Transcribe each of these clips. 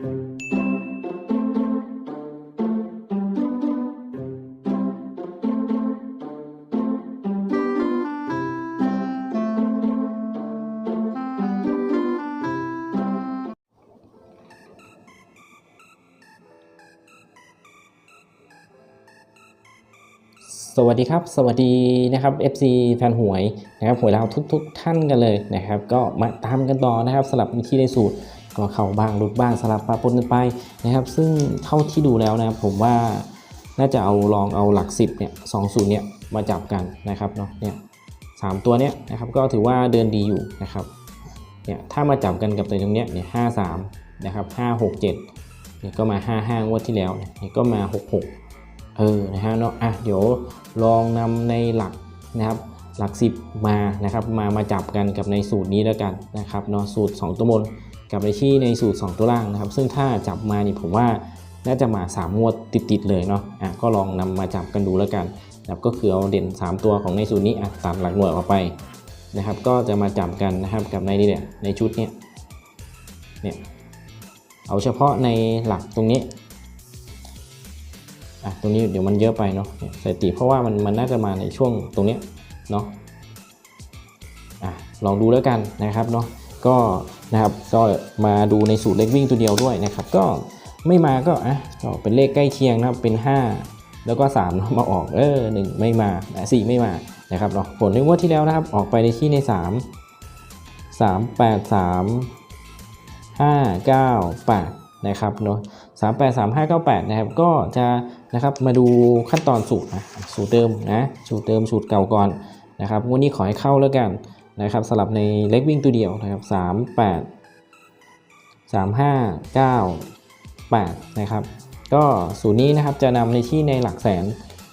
สวัสดีครับ สวัสดีนะครับ FC แฟนหวยนะครับหวยเราทุกๆท่านกันเลยนะครับ ก็มาตามกันต่อนะครับสลับที่ได้สูตร ก็เข้าบ้างหลุดบ้างสลับปะปนกันไปนะครับ ซึ่งเท่าที่ดูแล้วนะครับผมว่าน่าจะเอาลองเอาหลัก 10เนี่ยสองสูตรเนี่ยมาจับกันนะครับเนาะเนี่ยสามตัวเนี้ยนะครับก็ถือว่าเดินดีอยู่นะครับเนี่ยถ้ามาจับกันกับตัวตรงเนี้ยเนี่ยห้าสามนะครับห้าหกเจ็ดเนี่ยก็มาห้าห้างวดที่แล้วเนี่ยก็มาหกหกเออนะฮะเนาะอะเดี๋ยวลองนำในหลักนะครับหลัก 10 มานะครับมามาจับกันกับในสูตรนี้แล้วกันนะครับเนาะสูตร 2 ตัวบน กับในที่ในสูตร 2 ตัวล่างนะครับ ซึ่งถ้าจับมานี่ผมว่าน่าจะมา 3 งวดติดๆเลยเนาะอะก็ลองนำมาจับกันดูแล้วกันนะครับก็คือเอาเด่น 3 ตัวของในสูตรนี้อะตัดหลักหน่วยออกไปนะครับ ก็จะมาจับกันนะครับกับในนี่เนี่ยในชุดเนี้ยเนี่ยเอาเฉพาะในหลักตรงนี้อะตรงนี้เดี๋ยวมันเยอะไปเนาะสถิติเพราะว่ามันมันน่าจะมาในช่วงตรงเนี้ยเนาะอะลองดูแล้วกันนะครับเนาะ ก็นะครับก็มาดูในสูตรเลขวิ่งตัวเดียวด้วยนะครับ ก็ไม่มาก็อะก็เป็นเลขใกล้เคียงนะครับเป็น 5 แล้วก็3เนาะมาออกเออหนึ่งไม่มาสี่ไม่มานะครับเนาะผลในงวดที่แล้วนะครับ ออกไปในที่ใน 3 3 8 3 5 9 8นะครับเนาะ3 8 3 5 9 8นะครับก็จะนะครับมาดูขั้นตอนสูตรนะสูตรเดิมนะสูตรเดิมสูตรเก่าก่อนนะครับวันนี้ขอให้เข้าแล้วกัน นะครับสลับในเล็กวิ่งตัวเดียวนะครับ3 8 3 5 9 8นะครับก็สูตรนี้นะครับจะนำในที่ในหลักแสน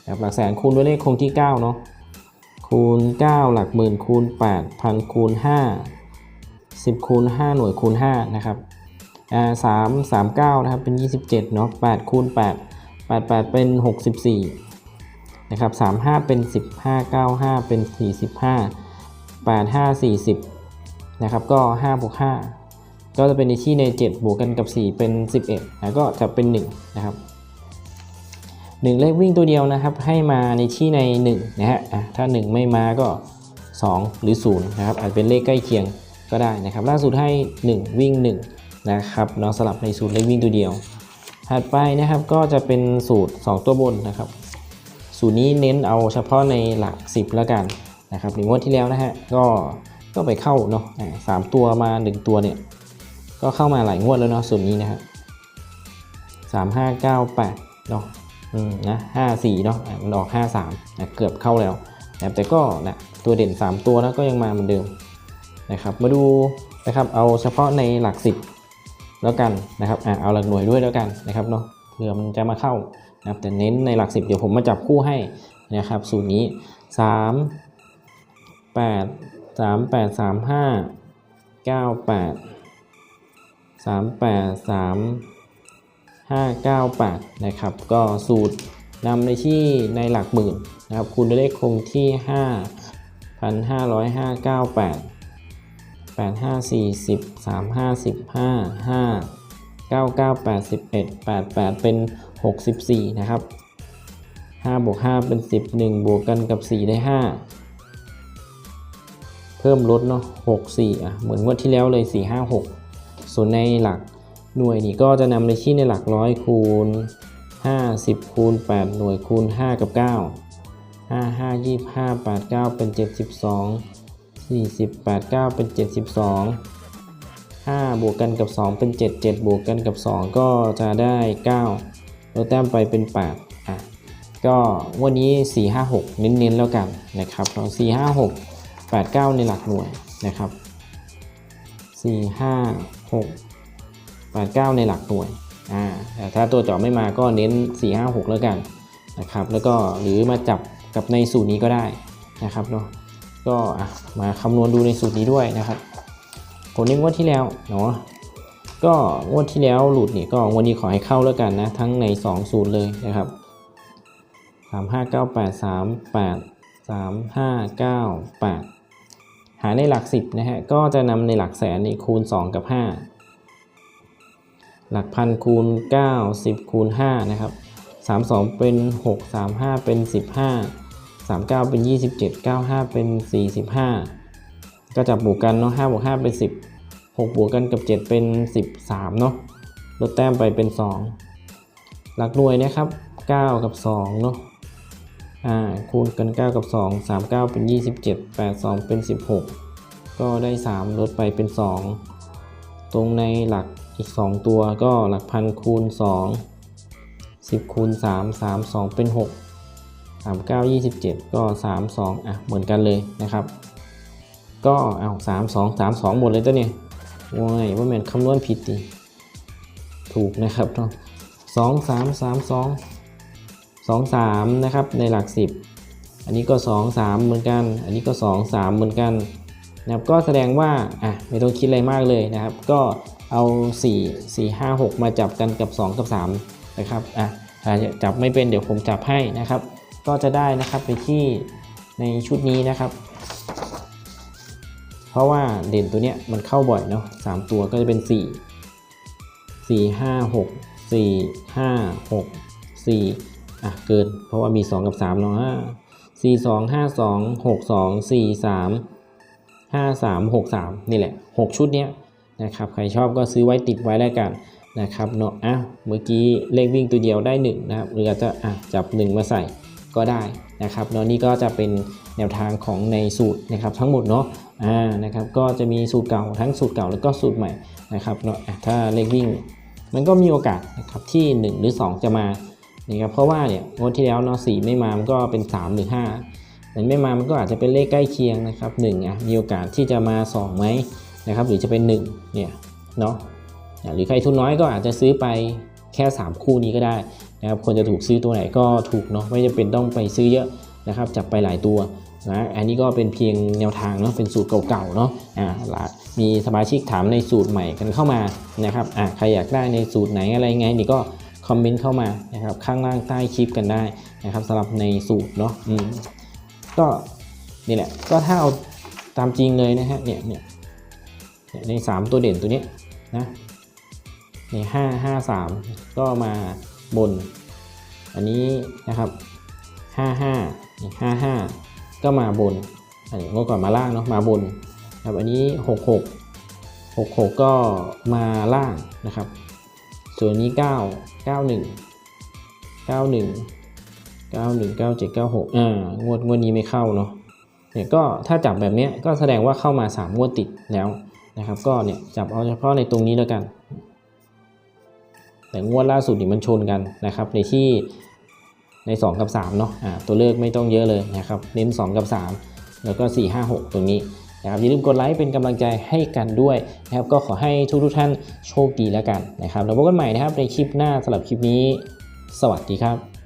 นะครับหลักแสนคูณด้วยเลขคงที่9เนาะคูณ 9 หลักหมื่นคูณ8พันคูณ 5 10คูณ5 หน่วยคูณ5นะครับอ่าสามสามเก้านะครับเป็น 27เนาะ8คูณ8 8 8 เป็น 64นะครับ35 เป็น 15 95 เป็น 45 85 40นะครับก็5บวก5ก็จะเป็นในที่ใน 7 บวกกันกับ 4 เป็น 11นะก็จะเป็น 1 นะครับ 1 เลขวิ่งตัวเดียวนะครับ ให้มาในที่ใน 1 นะฮะอะถ้า 1 ไม่มาก็ 2 หรือ 0 นะครับ อาจเป็นเลขใกล้เคียงก็ได้นะครับ ล่าสุดให้ 1 วิ่ง 1 นะครับเนาะสลับในสูตรเลขวิ่งตัวเดียว ถัดไปนะครับก็จะเป็นสูตร 2 ตัวบนนะครับ สูตรนี้เน้นเอาเฉพาะในหลัก 10 แล้วกัน นะครับในงวดที่แล้วนะฮะก็ก็ไปเข้าเนาะสามตัวมา 1 ตัวเนี่ยก็เข้ามาหลายงวดแล้วเนาะสูตรนี้นะครับสามห้าเก้าแปดเนาะอืมนะห้าสี่เนาะมันออกห้าสามนะเกือบเข้าแล้วนะแต่ก็นะตัวเด่น 3 ตัวแล้วก็ยังมาเหมือนเดิมนะครับ มาดูนะครับเอาเฉพาะในหลัก10แล้วกันนะครับอะเอาหลักหน่วยด้วยแล้วกันนะครับเนาะเผื่อมันจะมาเข้านะครับแต่เน้นในหลัก10เดี๋ยวผมมาจับคู่ให้นะครับสูตรนี้ 3 8 3 8 3 5 9 8 3 8 3 5 9 8นะครับ ก็สูตรนำในที่ในหลักหมื่นนะครับคูณด้วยเลขคงที่5 1,505 98 8 5 4 0 3 5 15 5 9 9 8 11 8 8เป็น64นะครับ5บวก5เป็น10 1บวกกันกับ4ได้5เพิ่มลดเนาะ6 4อะเหมือนงวดที่แล้วเลย4 5 6ส่วนในหลักหน่วยนี่ก็จะนำในที่ในหลักร้อยคูณ50คูณ8หน่วยคูณ5กับ9 5 5 25 8 9เป็น72 40 8 9เป็น72 5บวกกันกับ 2 เป็น 7 7 บวกกันกับ 2 ก็จะได้9ลดแต้มไปเป็น8อะก็วันนี้ 4 5 6 เน้นๆแล้วกันนะครับเรา4 5 6 8 9 ในหลักหน่วยนะครับ 4 5 6 8 9 ในหลักหน่วยอ่าแต่ถ้าตัวเจาะไม่มาก็เน้น 4 5 6 แล้วกันนะครับ แล้วก็หรือมาจับกับในสูตรนี้ก็ได้นะครับเนาะก็มาคำนวณดูในสูตรนี้ด้วยนะครับผลในงวดที่แล้วเนาะก็งวดที่แล้วหลุดนี่ก็งวดนี้ขอให้เข้าแล้วกันนะ ทั้งใน 2 สูตรเลยนะครับ3 5 9 8 3 8 3 5 9 8 หาในหลัก 10นะฮะก็จะนำในหลักแสนนี่คูณ 2 กับ 5 หลักพันคูณ 9 10คูณ5นะครับ32 เป็น 6 35 เป็น 15 39 เป็น 27 95 เป็น 45 ก็จับบวกกันเนาะ5บวก5เป็น 10 6 บวกกันกับ 7 เป็น 13 เนาะลดแต้มไปเป็น 2 หลักหน่วยนะครับ 9 กับ 2 เนาะ อ่าคูณกัน 9 กับ 2 39 เป็น 27 82 เป็น 16 ก็ได้ 3 ลดไปเป็น 2 ตรงในหลักอีก 2 ตัวก็หลักพันคูณ 2 10 คูณ 3 3 2 เป็น 6 3 9 27 ก็ 3 2 อะ เหมือนกันเลยนะครับ ก็เอา3 2 3 2 หมดเลยตัวเนี่ยโอ้ยว่าแมนคำนวณผิดดิถูกนะครับเนาะ2 3 3 2 2 3 นะครับในหลัก 10 อันนี้ก็ 2 3 เหมือนกัน อันนี้ก็ 2 3 เหมือนกันนะครับก็แสดงว่าอะไม่ต้องคิดอะไรมากเลยนะครับ ก็เอา 4 4 5 6 มาจับกันกับ 2 กับ 3 นะครับอะถ้าจับไม่เป็นเดี๋ยวผมจับให้นะครับ ก็จะได้นะครับไปที่ในชุดนี้นะครับ เพราะว่าเด่นตัวเนี้ยมันเข้าบ่อยเนาะสามตัวก็จะเป็น 4 4 5 6 4 5 6 4 อะเกินเพราะว่ามี 2 กับ3เนาะ4 2 5 2 6 2 4 3 5 3 6 3นี่แหละ6ชุดเนี้ยนะครับใครชอบก็ซื้อไว้ติดไว้แล้วกันนะครับเนาะอะเมื่อกี้เลขวิ่งตัวเดียวได้1นะครับหรืออาจจะอะจับ 1 มาใส่ก็ได้นะครับเนาะนี่ก็จะเป็นแนวทางของในสูตรนะครับทั้งหมดเนาะอ่านะครับก็จะมีสูตรเก่าทั้งสูตรเก่าแล้วก็สูตรใหม่นะครับเนาะอะถ้าเลขวิ่ง มันก็มีโอกาสนะครับที่ 1 หรือ 2 จะมา นะครับเพราะว่าเนี่ยงวดที่แล้วเนาะสไม่มามันก็เป็น 3 หรือ5มันไม่มามันก็อาจจะเป็นเลขใกล้เคียงนะครับ1อะมีโอกาสที่จะมา2ไหมนะครับหรือจะเป็น1เนี่ยเนาะหรือใครทุนน้อยก็อาจจะซื้อไปแค่ 3 คู่นี้ก็ได้นะครับคนจะถูกซื้อตัวไหนก็ถูกเนาะไม่จำเป็นต้องไปซื้อเยอะนะครับจับไปหลายตัวนะอันนี้ก็เป็นเพียงแนวทางเนาะเป็นสูตรเก่าๆเนาะอ่ามีสมาชิกถามในสูตรใหม่กันเข้ามานะครับอ่าใครอยากได้ในสูตรไหนอะไรไงนี่ก็ คอมเมนต์เข้ามานะครับข้างล่างใต้คลิปกันได้นะครับสำหรับในสูตรเนาะอืมก็นี่แหละก็ถ้าเอาตามจริงเลยนะฮะเนี่ยเนี่ยเนี่ยใน 3 ตัวเด่นตัวนี้นะใน5 5 3ก็มาบน อันนี้นะครับ55นี่55ก็มาบนอันนี้เมื่อก่อนมาล่างเนาะมาบนครับอันนี้66 66ก็มาล่างนะครับ ส่วนนี้9 91 91 91 97 96อ่างวดงวดนี้ไม่เข้าเนาะเนี่ยก็ถ้าจับแบบนี้ก็แสดงว่าเข้ามา 3 งวดติดแล้วนะครับก็เนี่ยจับเอาเฉพาะในตรงนี้แล้วกัน แต่งวดล่าสุดนี่มันชนกันนะครับในที่ใน 2 กับ3เนาะอ่าตัวเลือกไม่ต้องเยอะเลยนะครับเน้น 2 กับ 3 แล้วก็ 4 5 6 ตรงนี้ นะครับอย่าลืมกดไลค์เป็นกำลังใจให้กันด้วยนะครับก็ขอให้ทุกทุกท่านโชคดีแล้วกันนะครับแล้วพบกันใหม่นะครับในคลิปหน้าสำหรับคลิปนี้ สวัสดีครับ